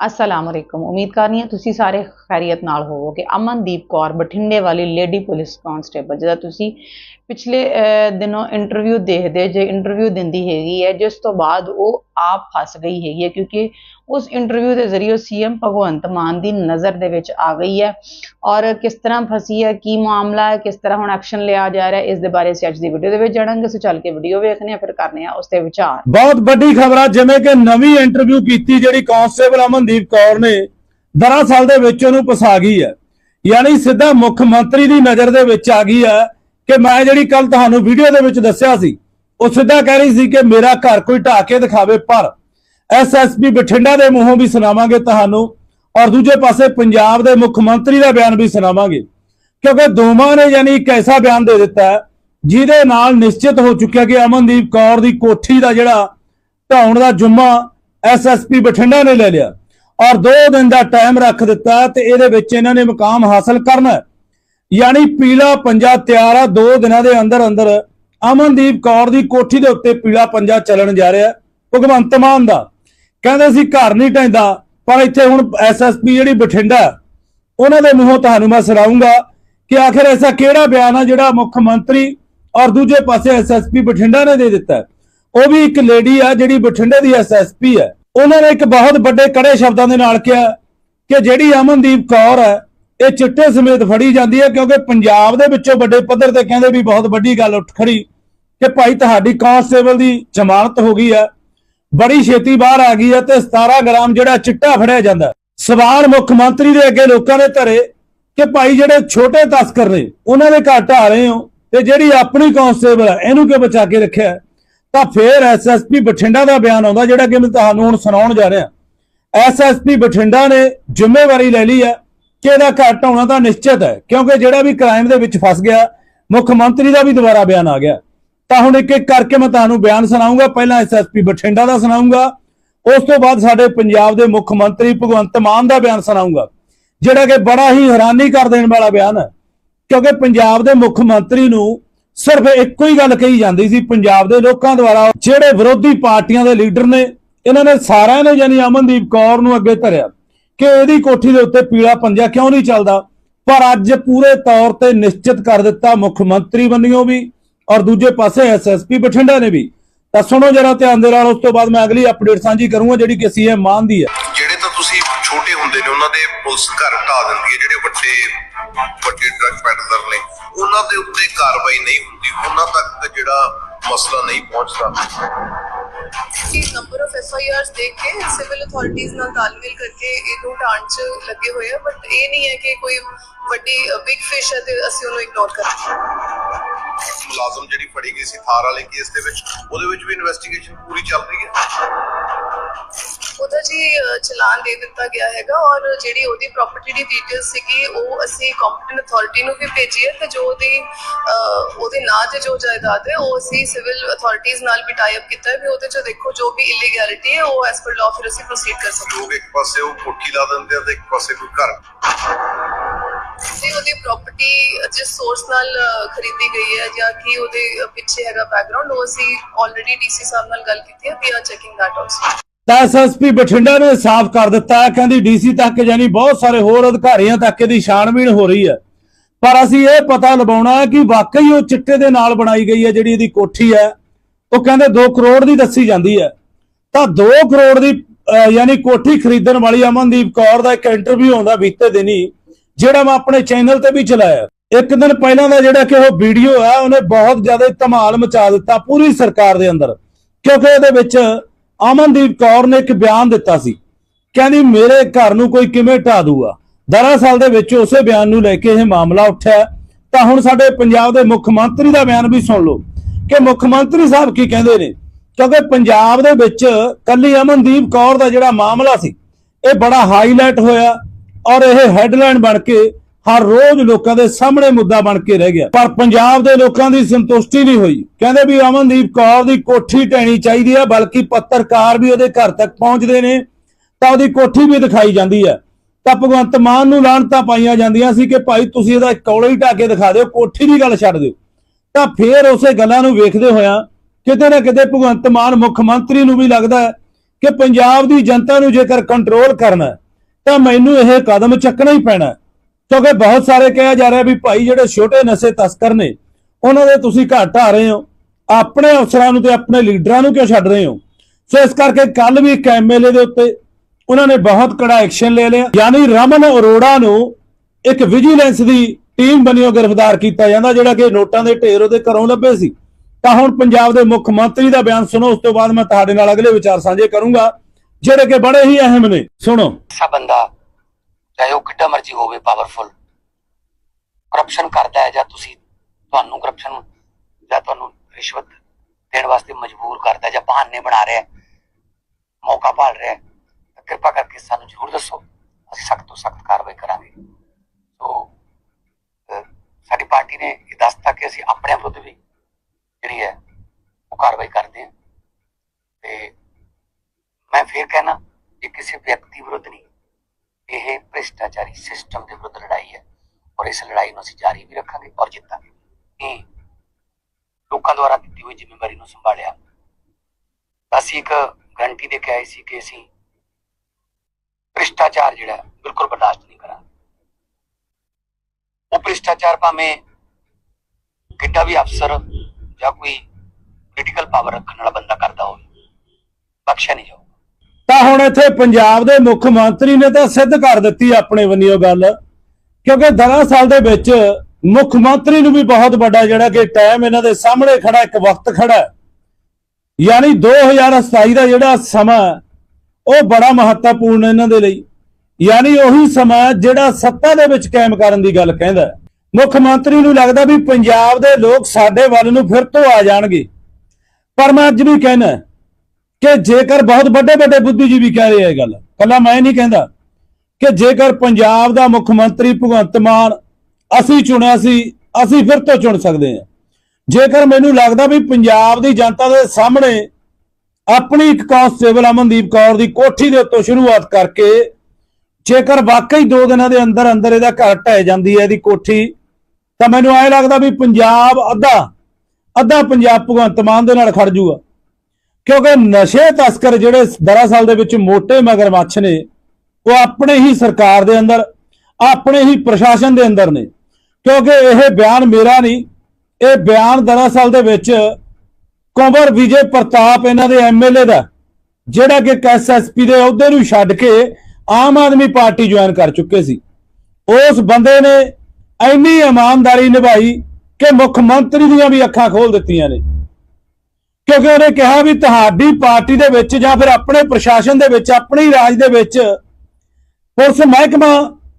ਅਸਲਾਮ ਅਲੈਕੁਮ ਉਮੀਦ ਕਰਨੀ ਹੈ ਤੁਸੀਂ ਸਾਰੇ ਖੈਰੀਅਤ ਨਾਲ ਹੋਵੋਗੇ। ਅਮਨਦੀਪ ਕੌਰ ਬਠਿੰਡੇ ਵਾਲੀ ਲੇਡੀ ਪੁਲਿਸ ਕਾਂਸਟੇਬਲ ਜਿਹਦਾ ਤੁਸੀਂ ਪਿਛਲੇ ਅਹ, ਦਿਨੋਂ ਇੰਟਰਵਿਊ ਦੇਖਦੇ ਜੇ ਇੰਟਰਵਿਊ ਦਿੰਦੀ ਹੈਗੀ ਹੈ ਜਿਸ ਤੋਂ ਬਾਅਦ ਉਹ ਆਪ ਫਸ ਗਈ ਹੈਗੀ ਹੈ ਕਿਉਂਕਿ ਉਸ ਇੰਟਰਵਿਊ ਦੇ ਜ਼ਰੀਏ ਸੀਐਮ ਭਗਵੰਤ ਮਾਨ ਦੀ ਨਜ਼ਰ ਦੇ ਵਿੱਚ ਆ ਗਈ ਹੈ। ਔਰ ਕਿਸ ਤਰ੍ਹਾਂ ਫਸੀ ਹੈ ਕੀ ਮਾਮਲਾ ਹੈ ਕਿਸ ਤਰ੍ਹਾਂ ਹੁਣ ਐਕਸ਼ਨ ਲਿਆ ਜਾ ਰਿਹਾ ਇਸ ਦੇ ਬਾਰੇ ਅਸੀਂ ਅੱਜ ਦੀ ਵੀਡੀਓ ਦੇ ਵਿੱਚ ਜਾਣਾਂਗੇ। ਸੋ ਚੱਲ ਕੇ ਵੀਡੀਓ ਵੇਖਦੇ ਹਾਂ ਫਿਰ ਕਰਨੇ ਆ ਉਸ ਤੇ ਵਿਚਾਰ। ਬਹੁਤ ਵੱਡੀ ਖਬਰ ਆ ਜਿਵੇਂ ਕਿ ਨਵੀਂ ਇੰਟਰਵਿਊ ਕੀਤੀ ਜਿਹੜੀ ਕਾਂਸਟੇਬਲ ਅਮਨਦੀਪ ਕੌਰ ਨੇ ਦਰਅਸਲ ਦੇ ਵਿੱਚ ਉਹਨੂੰ ਫਸਾ ਗਈ ਹੈ। ਯਾਨੀ ਸਿੱਧਾ ਮੁੱਖ ਮੰਤਰੀ ਦੀ ਨਜ਼ਰ ਦੇ ਵਿੱਚ ਆ ਗਈ ਹੈ ਕਿ ਮੈਂ ਜਿਹੜੀ ਕੱਲ ਤੁਹਾਨੂੰ ਵੀਡੀਓ ਦੇ ਵਿੱਚ ਦੱਸਿਆ ਸੀ, ਉਹ ਸਿੱਧਾ ਕਹਿ ਰਹੀ ਸੀ ਕਿ ਮੇਰਾ ਘਰ ਕੋਈ ਢਾਹ ਕੇ ਦਿਖਾਵੇ, ਪਰ ਐਸਐਸਪੀ ਬਠਿੰਡਾ ਦੇ ਮੂੰਹੋਂ ਵੀ ਸੁਣਾਵਾਂਗੇ ਤੁਹਾਨੂੰ ਔਰ ਦੂਜੇ ਪਾਸੇ ਪੰਜਾਬ ਦੇ ਮੁੱਖ ਮੰਤਰੀ ਦਾ ਬਿਆਨ ਵੀ ਸੁਣਾਵਾਂਗੇ। ਕਿਉਂਕਿ ਦੋਵਾਂ ਨੇ ਯਾਨੀ ਇੱਕ ਐਸਾ ਬਿਆਨ ਦੇ ਦਿੱਤਾ ਜਿਹਦੇ ਨਾਲ ਨਿਸ਼ਚਿਤ ਹੋ ਚੁੱਕਿਆ ਕਿ ਅਮਨਦੀਪ ਕੌਰ ਦੀ ਕੋਠੀ ਦਾ ਜਿਹੜਾ ਢਾਉਣ ਦਾ ਜੁਮਾ ਐਸਐਸਪੀ ਬਠਿੰਡਾ ਨੇ ਲੈ ਲਿਆ। ਔਰ 2 ਦਿਨ ਦਾ ਟਾਈਮ ਰੱਖ ਦਿੱਤਾ ਤੇ ਇਹਦੇ ਵਿੱਚ ਇਹਨਾਂ ਨੇ ਮੁਕਾਮ ਹਾਸਲ ਕਰਨਾ ਯਾਨੀ ਪੀਲਾ ਪੰਜਾ ਤਿਆਰ ਆ 2 ਦਿਨਾਂ ਦੇ ਅੰਦਰ ਅੰਦਰ ਅਮਨਦੀਪ ਕੌਰ ਦੀ ਕੋਠੀ ਦੇ ਉੱਤੇ ਪੀਲਾ ਪੰਜਾ ਚੱਲਣ ਜਾ ਰਿਹਾ, ਭਗਵੰਤ ਮਾਨ ਦਾ। ਕਹਿੰਦੇ ਸੀ ਘਰ ਨਹੀਂ ਢੈਂਦਾ ਪਰ ਇੱਥੇ ਹੁਣ ਐਸਐਸਪੀ ਜਿਹੜੀ ਬਠਿੰਡਾ ਉਹਨਾਂ ਦੇ ਮੂੰਹੋਂ ਤੁਹਾਨੂੰ ਮੈਂ ਸੁਣਾਉਂਗਾ ਕਿ ਆਖਿਰ ਐਸਾ ਕਿਹੜਾ ਬਿਆਨ ਆ ਜਿਹੜਾ ਮੁੱਖ ਮੰਤਰੀ ਔਰ ਦੂਜੇ ਪਾਸੇ ਐਸਐਸਪੀ ਬਠਿੰਡਾ ਨੇ ਦੇ ਦਿੱਤਾ ਉਹ ਵੀ ਇੱਕ ਲੇਡੀ ਆ ਜਿਹੜੀ ਬਠਿੰਡੇ ਦੀ ਐਸਐਸਪੀ ਹੈ। ਉਹਨਾਂ ਨੇ ਇੱਕ ਬਹੁਤ ਵੱਡੇ ਕੜੇ ਸ਼ਬਦਾਂ ਦੇ ਨਾਲ ਕਿਹਾ ਕਿ ਜਿਹੜੀ ਅਮਨਦੀਪ ਕੌਰ ਹੈ, ਇਹ ਚਿੱਟੇ ਸਮੇਤ ਫੜੀ ਜਾਂਦੀ ਹੈ ਕਿਉਂਕਿ ਪੰਜਾਬ ਦੇ ਵਿੱਚੋਂ ਵੱਡੇ ਪੱਧਰ ਤੇ ਕਹਿੰਦੇ ਵੀ ਬਹੁਤ ਵੱਡੀ ਗੱਲ ਉੱਠ ਖੜੀ ਕਿ ਭਾਈ ਤੁਹਾਡੀ ਕਾਂਸਟੇਬਲ ਦੀ ਜ਼ਮਾਨਤ ਹੋ ਗਈ ਹੈ, ਬੜੀ ਛੇਤੀ ਬਾਹਰ ਆ ਗਈ ਹੈ ਤੇ 17 ਗ੍ਰਾਮ ਜਿਹੜਾ ਚਿੱਟਾ ਫੜਿਆ ਜਾਂਦਾ ਸਵਾਲ ਮੁੱਖ ਮੰਤਰੀ ਦੇ ਅੱਗੇ ਲੋਕਾਂ ਨੇ ਧਰੇ ਕਿ ਭਾਈ ਜਿਹੜੇ ਛੋਟੇ ਤਸਕਰ ਨੇ, ਉਹਨਾਂ ਦੇ ਘਰ ਢਾਹ ਰਹੇ ਹੋ ਤੇ ਜਿਹੜੀ ਆਪਣੀ ਕਾਂਸਟੇਬਲ ਹੈ, ਇਹਨੂੰ ਕਿਉਂ ਬਚਾ ਕੇ ਰੱਖਿਆ ਤਾਂ ਫੇਰ ਐਸਐਸਪੀ ਬਠਿੰਡਾ ਦਾ ਬਿਆਨ ਆਉਂਦਾ, ਜਿਹੜਾ ਕਿ ਮੈਂ ਤੁਹਾਨੂੰ ਹੁਣ ਸੁਣਾਉਣ ਜਾ ਰਿਹਾ। ਐਸਐਸਪੀ ਬਠਿੰਡਾ ਨੇ ਜ਼ਿੰਮੇਵਾਰੀ ਲੈ ਲਈ ਹੈ ਕਿ ਇਹਦਾ ਘਰ ਹੋਣਾ ਤਾਂ ਨਿਸ਼ਚਿਤ ਹੈ, ਕਿਉਂਕਿ ਜਿਹੜਾ ਵੀ ਕ੍ਰਾਈਮ ਦੇ ਵਿੱਚ ਫਸ ਗਿਆ, ਮੁੱਖ ਮੰਤਰੀ ਦਾ ਵੀ ਦੁਬਾਰਾ ਬਿਆਨ ਆ ਗਿਆ। ਤਾਂ ਹੁਣ ਇੱਕ ਇੱਕ ਕਰਕੇ ਮੈਂ ਤੁਹਾਨੂੰ ਬਿਆਨ ਸੁਣਾਉਂਗਾ ਪਹਿਲਾਂ ਐਸਐਸਪੀ ਬਠਿੰਡਾ ਦਾ ਸੁਣਾਉਂਗਾ ਉਸ ਤੋਂ ਬਾਅਦ ਸਾਡੇ ਪੰਜਾਬ ਦੇ ਮੁੱਖ ਮੰਤਰੀ ਭਗਵੰਤ ਮਾਨ ਦਾ ਬਿਆਨ ਸੁਣਾਉਂਗਾ ਜਿਹੜਾ ਕਿ ਬੜਾ ਹੀ ਹੈਰਾਨੀ ਕਰ ਦੇਣ ਵਾਲਾ ਬਿਆਨ ਹੈ, ਕਿਉਂਕਿ ਪੰਜਾਬ ਦੇ ਮੁੱਖ ਮੰਤਰੀ ਨੂੰ ਸਿਰਫ ਇੱਕੋ ਹੀ ਗੱਲ ਕਹੀ ਜਾਂਦੀ ਸੀ, ਪੰਜਾਬ ਦੇ ਲੋਕਾਂ ਦੁਆਰਾ ਜਿਹੜੇ ਵਿਰੋਧੀ ਪਾਰਟੀਆਂ ਦੇ ਲੀਡਰ ਨੇ, ਇਹਨਾਂ ਨੇ ਸਾਰਿਆਂ ਨੇ ਯਾਨੀ ਅਮਨਦੀਪ ਕੌਰ ਨੂੰ ਅੱਗੇ ਧਰਿਆ ਕਿ ਇਹਦੀ ਕੋਠੀ ਦੇ ਉੱਤੇ ਪੀਲਾ ਪੰਜਾ ਕਿਉਂ ਨਹੀਂ ਚੱਲਦਾ? ਪਰ ਅੱਜ ਪੂਰੇ ਤੌਰ ਤੇ ਨਿਸ਼ਚਿਤ ਕਰ ਦਿੱਤਾ ਮੁੱਖ ਮੰਤਰੀ ਬੰਨਿਓ ਵੀ ਔਰ ਦੂਜੇ ਪਾਸੇ ਐਸਐਸਪੀ ਬਠਿੰਡਾ ਨੇ ਵੀ। ਤਾਂ ਸੁਣੋ ਜਰਾ ਧਿਆਨ ਦੇ ਨਾਲ, ਉਸ ਤੋਂ ਬਾਅਦ ਮੈਂ ਅਗਲੀ ਅਪਡੇਟ ਸਾਂਝੀ ਕਰੂੰਗਾ ਜਿਹੜੀ ਕਿ ਸੀਐਮ ਮਾਨ ਦੀ ਹੈ। ਜਿਹੜੇ ਤਾਂ ਤੁਸੀਂ ਛੋਟੇ ਹੁੰਦੇ ਨੇ ਉਹਨਾਂ ਦੇ ਪੁਲਿਸ ਘਰ ਢਾ ਦਿੰਦੀ ਹੈ ਜਿਹੜੇ ਵੱਡੇ ਵੱਡੇ ਡਰੱਗ ਪੈਡਲਰ ਨੇ। ਉਹਨਾਂ ਦੇ ਉੱਤੇ ਕਾਰਵਾਈ ਨਹੀਂ ਹੁੰਦੀ ਉਹਨਾਂ ਤੱਕ ਜਿਹੜਾ ਮਸਲਾ ਨਹੀਂ ਪਹੁੰਚਦਾ। ਕਿ number of F I R's ਦੇਖ ਕੇ ਸਿਵਲ ਅਥਾਰਟੀਜ਼ ਨਾਲ ਤਾਲਮੇਲ ਕਰਕੇ ਇਹਨੂੰ ਢਾਂਚ ਚ ਲੱਗੇ ਹੋਏ ਆ ਬਟ ਇਹ ਨਹੀਂ ਹੈ ਕਿ ਕੋਈ ਵੱਡੀ ਬਿਗ ਫਿਸ਼ ਹੈ ਤੇ ਅਸੀਂ ਉਹਨੂੰ ਇਗਨੋਰ ਕਰਾਂਗੇ ਮੁਲਾਜ਼ਮ ਜਿਹੜੀ ਫੜੀ ਗਈ ਸੀ ਥਾਰ ਵਾਲੇ ਕੇਸ ਦੇ ਵਿੱਚ ਉਹਦੇ ਵਿੱਚ ਵੀ ਇਨਵੈਸਟੀਗੇਸ਼ਨ ਪੂਰੀ ਚੱਲ ਰਹੀ ਹੈ। ਉਹਦਾ ਜੀ ਚਲਾਨ ਦੇ ਦਿੱਤਾ ਗਿਆ ਹੈਗਾ ਔਰ ਜਿਹੜੀ ਉਹਦੀ ਪ੍ਰਾਪਰਟੀ ਦੀ ਡਿਟੇਲ ਸੀਗੀ ਉਹ ਅਸੀਂ ਕੰਪੀਟੈਂਟ ਅਥਾਰਟੀ ਨੂੰ ਵੀ ਭੇਜੀ ਹੈ ਤੇ ਜੋ ਉਹਦੀ ਉਹਦੇ ਨਾਂ ਤੇ ਜੋ ਜਾਇਦਾਦ ਹੈ ਉਹ ਅਸੀਂ ਸਿਵਲ ਅਥਾਰਟੀਜ਼ ਨਾਲ ਵੀ ਟਾਈ ਅਪ ਕੀਤਾ ਹੈ ਵੀ ਉਹਦੇ ਚ ਦੇਖੋ ਜੋ ਵੀ ਇਲੀਗੈਲਿਟੀ ਹੈ ਉਹ ਐਸ ਪਰ ਲਾਅ ਫਿਰ ਅਸੀਂ ਪ੍ਰੋਸੀਡ ਕਰ ਸਕਦੇ ਲੋਕ ਇੱਕ ਪਾਸੇ ਉਹ ਕੋਠੀ ਲਾ ਦਿੰਦੇ ਆ ਤੇ ਇੱਕ ਪਾਸੇ ਕੋਈ ਘਰ। ਹਾਂ ਤੇ ਉਹਦੀ ਪ੍ਰਾਪਰਟੀ ਜਿਸ ਸੋਰਸ ਨਾਲ ਖਰੀਦੀ ਗਈ ਹੈ ਜਾਂ ਕੀ ਉਹਦੇ ਪਿੱਛੇ ਹੈਗਾ ਬੈਕਗ੍ਰਾਉਂਡ ਉਹ ਅਸੀਂ ਆਲਰੇਡੀ ਡੀਸੀ ਸਾਹਿਬ ਨਾਲ ਗੱਲ ਕੀਤੀ ਹੈ we are checking that also ਤਾਂ ਐਸਐਸਪੀ ਬਠਿੰਡਾ ਨੇ ਸਾਫ਼ ਕਰ ਦਿੱਤਾ ਹੈ। ਕਹਿੰਦੀ ਡੀਸੀ ਤੱਕ ਯਾਨੀ ਬਹੁਤ ਸਾਰੇ ਹੋਰ ਅਧਿਕਾਰੀਆਂ ਤੱਕ ਇਹਦੀ ਛਾਣਬੀਣ ਹੋ ਰਹੀ ਹੈ। ਪਰ ਅਸੀਂ ਇਹ ਪਤਾ ਲਵਾਉਣਾ ਹੈ ਕਿ ਵਾਕਈ ਉਹ ਚਿੱਟੇ ਦੇ ਨਾਲ ਬਣਾਈ ਗਈ ਹੈ ਜਿਹੜੀ ਇਹਦੀ ਕੋਠੀ ਹੈ। ਉਹ ਕਹਿੰਦੇ 2 ਕਰੋੜ ਦੀ ਦੱਸੀ ਜਾਂਦੀ ਹੈ। ਤਾਂ 2 ਕਰੋੜ ਦੀ ਯਾਨੀ ਕੋਠੀ ਖਰੀਦਣ ਵਾਲੀ ਅਮਨਦੀਪ ਕੌਰ ਦਾ ਇੱਕ ਇੰਟਰਵਿਊ ਆਉਂਦਾ ਬੀਤੇ ਦਿਨੀ, ਜਿਹੜਾ ਮੈਂ ਆਪਣੇ ਚੈਨਲ ਤੇ ਵੀ ਚਲਾਇਆ। ਇੱਕ ਦਿਨ ਪਹਿਲਾਂ ਦਾ ਜਿਹੜਾ ਕਿ ਉਹ ਵੀਡੀਓ ਹੈ, ਉਹਨੇ ਬਹੁਤ ਜ਼ਿਆਦਾ ਧਮਾਲ ਮਚਾ ਦਿੱਤਾ ਪੂਰੀ ਸਰਕਾਰ ਦੇ ਅੰਦਰ। ਕਿਉਂਕਿ ਇਹਦੇ ਵਿੱਚ ਅਮਨਦੀਪ ਕੌਰ ਨੇ ਇੱਕ ਬਿਆਨ ਦਿੱਤਾ ਸੀ। ਕਹਿੰਦੀ, ਮੇਰੇ ਘਰ ਨੂੰ ਕੋਈ ਕਿਵੇਂ ਢਾ ਦੂਗਾ ਦਰਅਸਲ ਦੇ ਵਿੱਚ ਉਸੇ ਬਿਆਨ ਨੂੰ ਲੈ ਕੇ ਇਹ ਮਾਮਲਾ ਉੱਠਿਆ ਤਾਂ ਹੁਣ ਸਾਡੇ ਪੰਜਾਬ ਦੇ ਮੁੱਖ ਮੰਤਰੀ ਦਾ ਬਿਆਨ ਵੀ ਸੁਣ ਲਓ। ਕਿ ਮੁੱਖ ਮੰਤਰੀ ਸਾਹਿਬ ਕੀ ਕਹਿੰਦੇ ਨੇ? ਕਿਉਂਕਿ ਪੰਜਾਬ ਦੇ ਵਿੱਚ ਕੱਲੀ ਅਮਨਦੀਪ ਕੌਰ ਦਾ ਜਿਹੜਾ ਮਾਮਲਾ ਸੀ, ਇਹ ਬੜਾ ਹਾਈਲਾਈਟ ਹੋਇਆ ਔਰ ਇਹ ਹੈਡਲਾਈਨ ਬਣ ਕੇ ਹਰ ਰੋਜ਼ ਲੋਕਾਂ ਦੇ ਸਾਹਮਣੇ ਮੁੱਦਾ ਬਣ ਕੇ ਰਹਿ ਗਿਆ। ਪਰ ਪੰਜਾਬ ਦੇ ਲੋਕਾਂ ਦੀ ਸੰਤੁਸ਼ਟੀ ਨਹੀਂ ਹੋਈ। ਕਹਿੰਦੇ ਵੀ ਅਮਨਦੀਪ ਕੌਰ ਦੀ ਕੋਠੀ ਟੈਣੀ ਚਾਹੀਦੀ ਹੈ ਬਲਕਿ ਪੱਤਰਕਾਰ ਵੀ ਉਹਦੇ ਘਰ ਤੱਕ ਪਹੁੰਚਦੇ ਨੇ, ਤਾਂ ਉਹਦੀ ਕੋਠੀ ਵੀ ਦਿਖਾਈ ਜਾਂਦੀ ਹੈ ਤਾਂ ਭਗਵੰਤ ਮਾਨ ਨੂੰ ਲਾਹਣਤਾਂ ਪਾਈਆਂ ਜਾਂਦੀਆਂ ਸੀ ਕਿ ਭਾਈ ਤੁਸੀਂ ਇਹਦਾ ਕੌਲੇ ਹੀ ਢਾਕੇ ਦਿਖਾ ਦਿਓ, ਕੋਠੀ ਦੀ ਗੱਲ ਛੱਡ ਦਿਓ। ਤਾਂ ਫੇਰ ਉਸੇ ਗੱਲਾਂ ਨੂੰ ਵੇਖਦੇ ਹੋਇਆਂ ਕਿਤੇ ਨਾ ਕਿਤੇ ਭਗਵੰਤ ਮਾਨ ਮੁੱਖ ਮੰਤਰੀ ਨੂੰ ਵੀ ਲੱਗਦਾ ਹੈ ਕਿ ਪੰਜਾਬ ਦੀ ਜਨਤਾ ਨੂੰ ਜੇਕਰ ਕੰਟਰੋਲ ਕਰਨਾ ਤਾਂ ਮੈਨੂੰ ਇਹ ਕਦਮ ਚੱਕਣਾ ਹੀ ਪੈਣਾ ਕਿਉਂਕਿ ਬਹੁਤ ਸਾਰੇ ਕਿਹਾ ਜਾ ਰਿਹਾ ਵੀ ਭਾਈ ਜਿਹੜੇ ਛੋਟੇ ਨਸ਼ੇ ਤਸਕਰ ਨੇ, ਉਹਨਾਂ ਦੇ ਤੁਸੀਂ ਘਰ ਢਾ ਰਹੇ ਹੋ। ਆਪਣੇ ਅਫਸਰਾਂ ਨੂੰ ਤੇ ਆਪਣੇ ਲੀਡਰਾਂ ਨੂੰ ਕਿਉਂ ਛੱਡ ਰਹੇ ਹੋ? ਸੋ ਇਸ ਕਰਕੇ ਕੱਲ ਵੀ ਇੱਕ ਐਮਐਲਏ ਦੇ ਉੱਤੇ ਉਹਨਾਂ ਨੇ ਬਹੁਤ ਕੜਾ ਐਕਸ਼ਨ ਲੈ ਲਿਆ। ਯਾਨੀ ਰਮਨ ਅਰੋੜਾ ਨੂੰ ਇੱਕ ਵਿਜੀਲੈਂਸ ਦੀ ਟੀਮ ਬਣਿਓ ਗ੍ਰਿਫਤਾਰ ਕੀਤਾ ਜਾਂਦਾ, ਜਿਹੜਾ ਕਿ ਨੋਟਾਂ ਦੇ ਢੇਰ ਉਹਦੇ ਘਰੋਂ ਲੱਭੇ ਸੀ। ਤਾਂ ਹੁਣ ਪੰਜਾਬ ਦੇ ਮੁੱਖ ਮੰਤਰੀ ਦਾ ਬਿਆਨ ਸੁਣੋ, ਉਸ ਤੋਂ ਬਾਅਦ ਮੈਂ ਤੁਹਾਡੇ ਨਾਲ ਅਗਲੇ ਵਿਚਾਰ ਸਾਂਝੇ ਕਰੂੰਗਾ, ਜਿਹੜੇ ਕਿ ਬੜੇ ਹੀ ਅਹਿਮ ਨੇ। ਸੁਣੋ। ਐਸਾ ਬੰਦਾ ਚਾਹੇ ਉਹ ਕਿੱਡਾ ਮਰਜ਼ੀ ਹੋਵੇ ਪਾਵਰਫੁਲ ਕਰਪਸ਼ਨ ਕਰਦਾ ਹੈ ਜਾਂ ਤੁਸੀਂ ਤੁਹਾਨੂੰ ਕਰਪਸ਼ਨ ਜਾਂ ਤੁਹਾਨੂੰ ਰਿਸ਼ਵਤ ਦੇਣ ਵਾਸਤੇ ਮਜਬੂਰ ਕਰਦਾ ਜਾਂ ਬਹਾਨੇ ਬਣਾ ਰਿਹਾ ਮੌਕਾ ਭਾਲ ਰਿਹਾ ਤਾਂ ਕਿਰਪਾ ਕਰਕੇ ਸਾਨੂੰ ਜ਼ਰੂਰ ਦੱਸੋ, ਅਸੀਂ ਸਖਤ ਤੋਂ ਸਖਤ ਕਾਰਵਾਈ ਕਰਾਂਗੇ। ਸੋ ਸਾਡੀ ਪਾਰਟੀ ਨੇ ਇਹ ਦੱਸਤਾ ਕਿ ਅਸੀਂ ਆਪਣੇ ਵਿਰੁੱਧ ਵੀ ਜਿਹੜੀ ਹੈ, ਉਹ ਕਾਰਵਾਈ ਕਰਦੇ ਹਾਂ। ਤੇ ਮੈਂ ਫੇਰ ਕਹਿਣਾ ਕਿ ਕਿਸੇ ਵਿਅਕਤੀ ਵਿਰੁੱਧ ਨਹੀਂ। ਭ੍ਰਿਸ਼ਟਾਚਾਰੀ ਸਿਸਟਮ ਦੇ ਵਿਰੁੱਧ ਲੜਾਈ ਹੈ ਔਰ ਇਸ ਲੜਾਈ ਨੂੰ ਅਸੀਂ ਜਾਰੀ ਵੀ ਰੱਖਾਂਗੇ ਔਰ ਜਿੱਤਾਂਗੇ। ਇਹ ਲੋਕਾਂ ਦੁਆਰਾ ਦਿੱਤੀ ਹੋਈ ਜ਼ਿੰਮੇਵਾਰੀ ਨੂੰ ਸੰਭਾਲਿਆ। ਅਸੀਂ ਇੱਕ ਗਰੰਟੀ ਦੇ ਕੇ ਆਏ ਸੀ ਕਿ ਅਸੀਂ ਭ੍ਰਿਸ਼ਟਾਚਾਰ ਜਿਹੜਾ ਬਿਲਕੁਲ ਬਰਦਾਸ਼ਤ ਨਹੀਂ ਕਰਾਂਗੇ। ਉਹ ਭ੍ਰਿਸ਼ਟਾਚਾਰ ਭਾਵੇਂ ਕਿੱਡਾ ਵੀ ਅਫਸਰ ਜਾਂ ਕੋਈ ਪੋਲੀਟੀਕਲ ਪਾਵਰ ਰੱਖਣ ਵਾਲਾ ਬੰਦਾ ਕਰਦਾ ਹੋਵੇ ਬਖਸ਼ਿਆ ਨਹੀਂ ਜਾਊਗਾ ਤਾਂ ਹੁਣ ਇੱਥੇ ਪੰਜਾਬ ਦੇ ਮੁੱਖ ਮੰਤਰੀ ਨੇ ਤਾਂ ਸਿੱਧ ਕਰ ਦਿੱਤੀ ਆਪਣੇ ਵੱਲੋਂ ਗੱਲ, ਕਿਉਂਕਿ ਦਰਅਸਲ ਦੇ ਵਿੱਚ ਮੁੱਖ ਮੰਤਰੀ ਨੂੰ ਵੀ ਬਹੁਤ ਵੱਡਾ ਜਿਹੜਾ ਕਿ ਟਾਈਮ ਇਹਨਾਂ ਦੇ ਸਾਹਮਣੇ ਖੜਾ, ਇੱਕ ਵਕਤ ਖੜਾ ਹੈ। ਯਾਨੀ 2027 ਦਾ ਜਿਹੜਾ ਸਮਾਂ, ਉਹ ਬੜਾ ਮਹੱਤਵਪੂਰਨ ਇਹਨਾਂ ਦੇ ਲਈ। ਯਾਨੀ ਉਹੀ ਸਮਾਂ ਜਿਹੜਾ ਸੱਤਾ ਦੇ ਵਿੱਚ ਕਾਇਮ ਕਰਨ ਦੀ ਗੱਲ ਕਹਿੰਦਾ ਮੁੱਖ ਮੰਤਰੀ ਨੂੰ ਲੱਗਦਾ ਵੀ ਪੰਜਾਬ ਦੇ ਲੋਕ ਸਾਡੇ ਵੱਲ ਨੂੰ ਫਿਰ ਤੋਂ ਆ ਜਾਣਗੇ। ਪਰ ਮੈਂ ਅੱਜ ਵੀ ਕਹਿਣਾ ਕਿ ਜੇਕਰ ਬਹੁਤ ਵੱਡੇ ਵੱਡੇ ਬੁੱਧੀਜੀਵੀ ਕਹਿ ਰਹੇ ਆ ਇਹ ਗੱਲ, ਕੱਲਾ ਮੈਂ ਨਹੀਂ ਕਹਿੰਦਾ, ਕਿ ਜੇਕਰ ਪੰਜਾਬ ਦਾ ਮੁੱਖ ਮੰਤਰੀ ਭਗਵੰਤ ਮਾਨ ਅਸੀਂ ਚੁਣਿਆ ਸੀ, ਅਸੀਂ ਫਿਰ ਤੋਂ ਚੁਣ ਸਕਦੇ ਹਾਂ। ਜੇਕਰ ਮੈਨੂੰ ਲੱਗਦਾ ਵੀ ਪੰਜਾਬ ਦੀ ਜਨਤਾ ਦੇ ਸਾਹਮਣੇ ਆਪਣੀ ਇੱਕ ਕਾਂਸਟੇਬਲ ਅਮਨਦੀਪ ਕੌਰ ਦੀ ਕੋਠੀ ਦੇ ਉੱਤੋਂ ਸ਼ੁਰੂਆਤ ਕਰਕੇ ਜੇਕਰ ਵਾਕਈ ਦੋ ਦਿਨਾਂ ਦੇ ਅੰਦਰ ਅੰਦਰ ਇਹਦਾ ਘਰ ਢਹਿ ਜਾਂਦੀ ਹੈ ਇਹਦੀ ਕੋਠੀ, ਤਾਂ ਮੈਨੂੰ ਐ ਲੱਗਦਾ ਵੀ ਪੰਜਾਬ ਅੱਧਾ ਅੱਧਾ ਪੰਜਾਬ ਭਗਵੰਤ ਮਾਨ ਦੇ ਨਾਲ ਖੜ ਜੂਗਾ। ਕਿਉਂਕਿ ਨਸ਼ੇ ਤਸਕਰ ਜਿਹੜੇ ਦਰਅਸਲ ਦੇ ਵਿੱਚ ਮੋٹے ਮਗਰਮੱਛ ਨੇ, ਉਹ ਆਪਣੇ ਹੀ ਸਰਕਾਰ ਦੇ ਅੰਦਰ, ਆਪਣੇ ਹੀ ਪ੍ਰਸ਼ਾਸਨ ਦੇ ਅੰਦਰ ਨੇ। ਕਿਉਂਕਿ ਇਹ ਬਿਆਨ ਮੇਰਾ ਨਹੀਂ, ਇਹ ਬਿਆਨ ਦਰਅਸਲ ਦੇ ਵਿੱਚ ਕੁੰਵਰ ਵਿਜੇ ਪ੍ਰਤਾਪ ਇਹਨਾਂ ਦੇ ਐਮਐਲਏ ਦਾ, ਜਿਹੜਾ ਕਿ ਐਸਐਸਪੀ ਦੇ ਅਹੁਦੇ ਨੂੰ ਛੱਡ ਕੇ ਆਮ ਆਦਮੀ ਪਾਰਟੀ ਜੁਆਇਨ ਕਰ ਚੁੱਕੇ ਸੀ। ਉਸ ਬੰਦੇ ਨੇ ਇੰਨੀ ਇਮਾਨਦਾਰੀ ਨਿਭਾਈ ਕਿ ਮੁੱਖ ਮੰਤਰੀ ਦੀਆਂ ਵੀ ਅੱਖਾਂ ਖੋਲ ਦਿੱਤੀਆਂ ਨੇ। ਕਿਉਂਕਿ ਉਹਨੇ ਕਿਹਾ ਵੀ ਤੁਹਾਡੀ ਪਾਰਟੀ ਦੇ ਵਿੱਚ ਜਾਂ ਫਿਰ ਆਪਣੇ ਪ੍ਰਸ਼ਾਸਨ ਦੇ ਵਿੱਚ, ਆਪਣੇ ਰਾਜ ਦੇ ਵਿੱਚ ਪੁਲਿਸ ਮਹਿਕਮਾ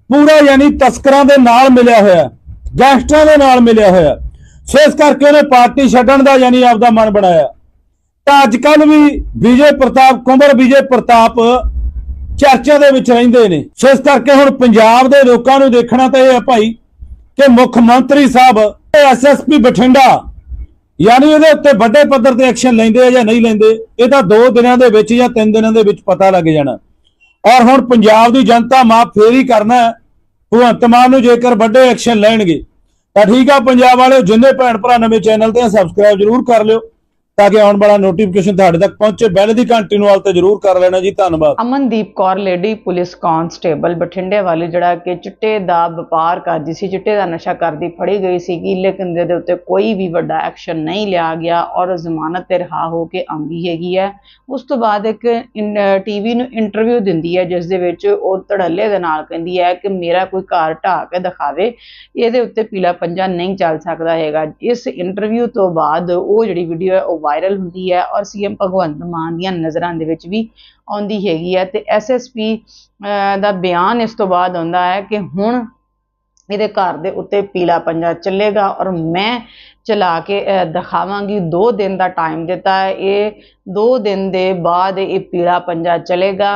ਪੂਰਾ ਯਾਨੀ ਤਸਕਰਾਂ ਦੇ ਨਾਲ ਮਿਲਿਆ ਹੋਇਆ ਗੈਂਗਸਟਰਾਂ ਦੇ ਨਾਲ ਮਿਲਿਆ ਹੋਇਆ ਸੋ ਇਸ ਕਰਕੇ ਉਹਨੇ ਪਾਰਟੀ ਛੱਡਣ ਦਾ ਯਾਨੀ ਆਪਦਾ ਮਨ ਬਣਾਇਆ। ਤਾਂ ਅੱਜ ਕੱਲ ਵੀ ਵਿਜੇ ਪ੍ਰਤਾਪ, ਕੁੰਵਰ ਵਿਜੇ ਪ੍ਰਤਾਪ ਚਰਚਾ ਦੇ ਵਿੱਚ ਰਹਿੰਦੇ ਨੇ। ਸੋ ਇਸ ਕਰਕੇ ਹੁਣ ਪੰਜਾਬ ਦੇ ਲੋਕਾਂ ਨੂੰ ਦੇਖਣਾ ਤਾਂ ਇਹ ਹੈ ਭਾਈ ਕਿ ਮੁੱਖ ਮੰਤਰੀ ਸਾਹਿਬ ਐਸਐਸਪੀ ਬਠਿੰਡਾ ਯਾਨੀ ਇਹਦੇ ਉੱਤੇ ਵੱਡੇ ਪੱਧਰ ਤੇ ਐਕਸ਼ਨ ਲੈਂਦੇ ਆ ਜਾਂ ਨਹੀਂ ਲੈਂਦੇ, ਇਹ ਤਾਂ 2 ਦਿਨਾਂ ਦੇ ਵਿੱਚ ਜਾਂ 3 ਦਿਨਾਂ ਦੇ ਵਿੱਚ ਪਤਾ ਲੱਗ ਜਾਣਾ। ਔਰ ਹੁਣ ਪੰਜਾਬ ਦੀ ਜਨਤਾ ਮਾਫ ਫੇਰੀ ਕਰਨਾ ਭਗਵੰਤ ਮਾਨ ਨੂੰ ਜੇਕਰ ਵੱਡੇ ਐਕਸ਼ਨ ਲੈਣਗੇ, ਤਾਂ ਠੀਕ ਆ ਪੰਜਾਬ ਵਾਲਿਓ, ਜਿੰਨੇ ਭੈਣ ਭਰਾ ਨਵੇਂ ਚੈਨਲ ਤੇ ਸਬਸਕ੍ਰਾਈਬ ਜਰੂਰ ਕਰ ਲਿਓ। ਤਾਂ ਕਿ ਆਉਣ ਵਾਲਾ ਨੋਟੀਫਿਕੇਸ਼ਨ ਤੁਹਾਡੇ ਤੱਕ ਪਹੁੰਚੇ। ਬੈਲ ਦੀ ਘੰਟੀ ਨੂੰ ਆਲ ਤੇ ਜਰੂਰ ਕਰ ਲੈਣਾ ਜੀ। ਧੰਨਵਾਦ। Amandeep Kaur lady police constable ਬਠਿੰਡੇ ਵਾਲੀ ਜਿਹੜਾ ਕਿ ਚਿੱਟੇ ਦਾ ਵਪਾਰ ਕਰਦੀ ਸੀ, ਚਿੱਟੇ ਦਾ ਨਸ਼ਾ ਕਰਦੀ, ਫੜੀ ਗਈ ਸੀਗੀ, ਲੇਕਿਨ ਦੇ ਉੱਤੇ ਕੋਈ ਵੀ ਵੱਡਾ ਐਕਸ਼ਨ ਨਹੀਂ ਲਿਆ ਗਿਆ ਔਰ ਜ਼ਮਾਨਤ ਤੇ ਰਿਹਾ ਹੋ ਕੇ ਆਉਂਦੀ ਹੈਗੀ ਹੈ। ਉਸ ਤੋਂ ਬਾਅਦ ਇੱਕ ਟੀਵੀ ਨੂੰ ਇੰਟਰਵਿਊ ਦਿੰਦੀ ਹੈ, ਜਿਸ ਦੇ ਵਿੱਚ ਉਹ ਧੜੱਲੇ ਦੇ ਨਾਲ ਕਹਿੰਦੀ ਹੈ ਕਿ ਮੇਰਾ ਕੋਈ ਘਰ ਢਾਹ ਕੇ ਦਿਖਾਵੇ, ਇਹਦੇ ਉੱਤੇ ਪੀਲਾ ਪੰਜਾ ਨਹੀਂ ਚੱਲ ਸਕਦਾ ਹੈਗਾ। ਇਸ ਇੰਟਰਵਿਊ ਤੋਂ ਬਾਅਦ ਉਹ ਜਿਹੜੀ ਵੀਡੀਓ ਹੈ, ਉਹ ਵਾਇਰਲ ਹੁੰਦੀ ਹੈ ਔਰ ਸੀਐਮ ਭਗਵੰਤ ਮਾਨ ਦੀਆਂ ਨਜ਼ਰਾਂ ਦੇ ਵਿੱਚ ਵੀ ਆਉਂਦੀ ਹੈਗੀ ਹੈ ਤੇ ਐਸਐਸਪੀ ਦਾ ਬਿਆਨ ਇਸ ਤੋਂ ਬਾਅਦ ਆਉਂਦਾ ਹੈ ਕਿ ਹੁਣ ਇਹਦੇ ਘਰ ਦੇ ਉੱਤੇ ਪੀਲਾ ਪੰਜਾ ਚੱਲੇਗਾ ਔਰ ਮੈਂ ਚਲਾ ਕੇ ਅਹ, ਦਿਖਾਵਾਂਗੀ। 2 ਦਿਨ ਦਾ ਟਾਈਮ ਦਿੱਤਾ ਹੈ। ਇਹ 2 ਦਿਨ ਦੇ ਬਾਅਦ ਇਹ ਪੀਲਾ ਪੰਜਾ ਚੱਲੇਗਾ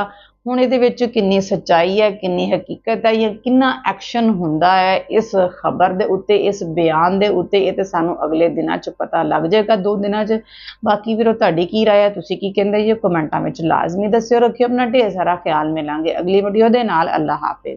ਹੁਣ ਇਹਦੇ ਵਿੱਚ ਕਿੰਨੀ ਸੱਚਾਈ ਹੈ, ਕਿੰਨੀ ਹਕੀਕਤ ਹੈ, ਜਾਂ ਕਿੰਨਾ ਐਕਸ਼ਨ ਹੁੰਦਾ ਹੈ ਇਸ ਖਬਰ ਦੇ ਉੱਤੇ, ਇਸ ਬਿਆਨ ਦੇ ਉੱਤੇ, ਇਹ ਤੇ ਸਾਨੂੰ ਅਗਲੇ ਦਿਨਾਂ 'ਚ ਪਤਾ ਲੱਗ ਜਾਏਗਾ, ਦੋ ਦਿਨਾਂ 'ਚ। ਬਾਕੀ ਵੀਰੋ, ਤੁਹਾਡੀ ਕੀ ਰਾਏ ਹੈ, ਤੁਸੀਂ ਕੀ ਕਹਿੰਦੇ ਜੀ? ਕਮੈਂਟਾਂ ਵਿੱਚ ਲਾਜ਼ਮੀ ਦੱਸਿਓ, ਰੱਖਿਓ ਆਪਣਾ ਢੇਰ ਸਾਰਾ ਖਿਆਲ ਮਿਲਾਂਗੇ ਅਗਲੀ ਵੀਡੀਓ ਦੇ ਨਾਲ। ਅੱਲਾ ਹਾਫਿਜ਼।